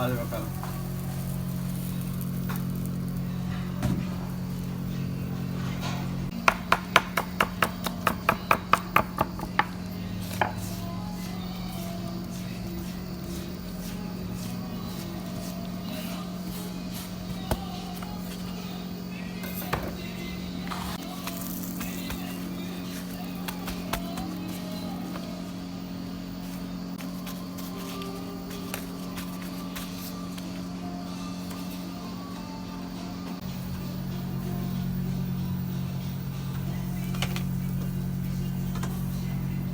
好，这边开了。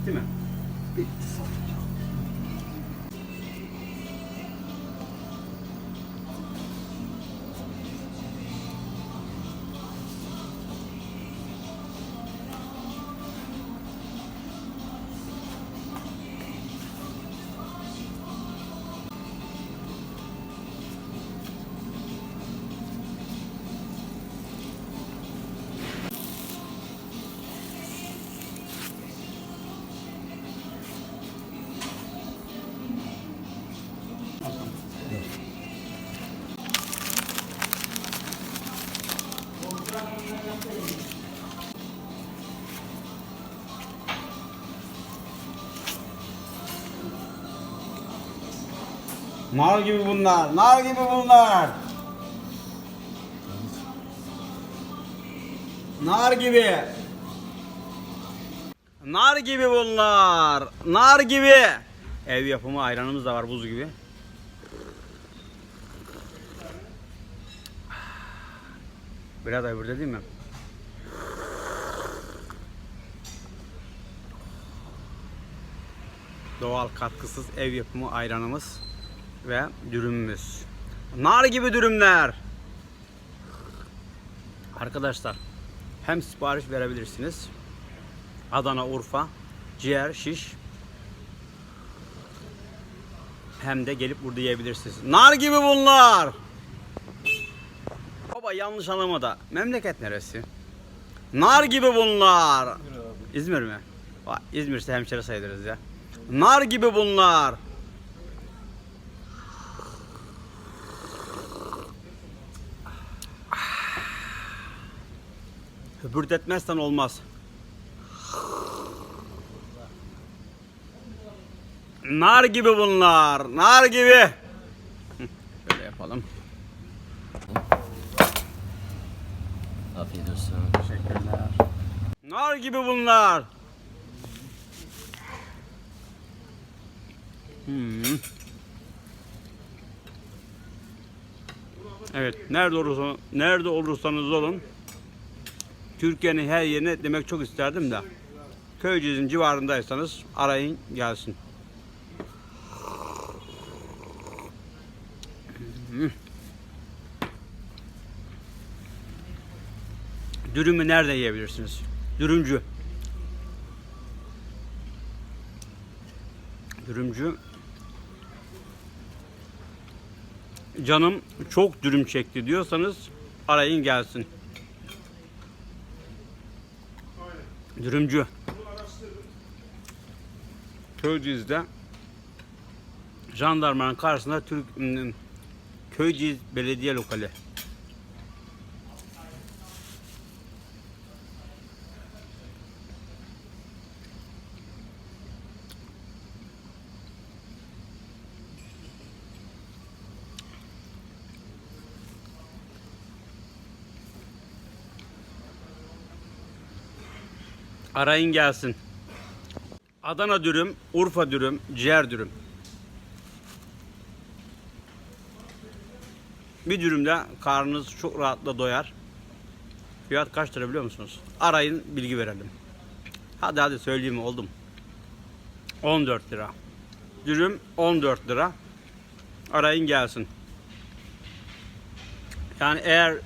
Değil mi? Nar gibi bunlar. Nar gibi bunlar. Nar gibi. Nar gibi bunlar. Nar gibi. Ev yapımı ayranımız da var buz gibi. Biraz burada değil mi? Doğal katkısız ev yapımı ayranımız ve dürümümüz. Nar gibi dürümler. Arkadaşlar hem sipariş verebilirsiniz. Adana, Urfa, ciğer, şiş. Hem de gelip burada yiyebilirsiniz. Nar gibi bunlar. Baba yanlış anlama da memleket neresi? Nar gibi bunlar. İzmir mi? İzmir'se hemşire sayılırız ya. Nar gibi bunlar. Höpürtetmezsen olmaz. Nar gibi bunlar. Nar gibi. Şöyle yapalım. Afiyet olsun. Teşekkürler. Nar gibi bunlar. Hmm. Evet, nerede olursa nerede olursanız olun Türkiye'nin her yerine demek çok isterdim de Köyceğiz'in civarındaysanız arayın gelsin. Dürümü nerede yiyebilirsiniz? Dürümcü. Dürümcü. Canım çok dürüm çekti diyorsanız arayın gelsin. Dürümcü. Köyceğiz'de jandarmanın karşısında Türk ım, Köyceğiz Belediye Lokali. Arayın gelsin. Adana dürüm, Urfa dürüm, ciğer dürüm. Bir dürümde karnınız çok rahatla doyar. Fiyat kaç lira biliyor musunuz? Arayın bilgi verelim. Hadi hadi söyleyeyim oldum. 14 lira. Dürüm 14 lira. Arayın gelsin. Yani eğer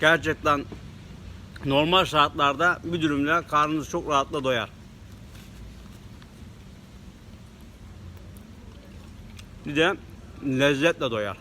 gerçekten normal şartlarda bir dürümle karnınız çok rahatla doyar. Bir de lezzetle doyar.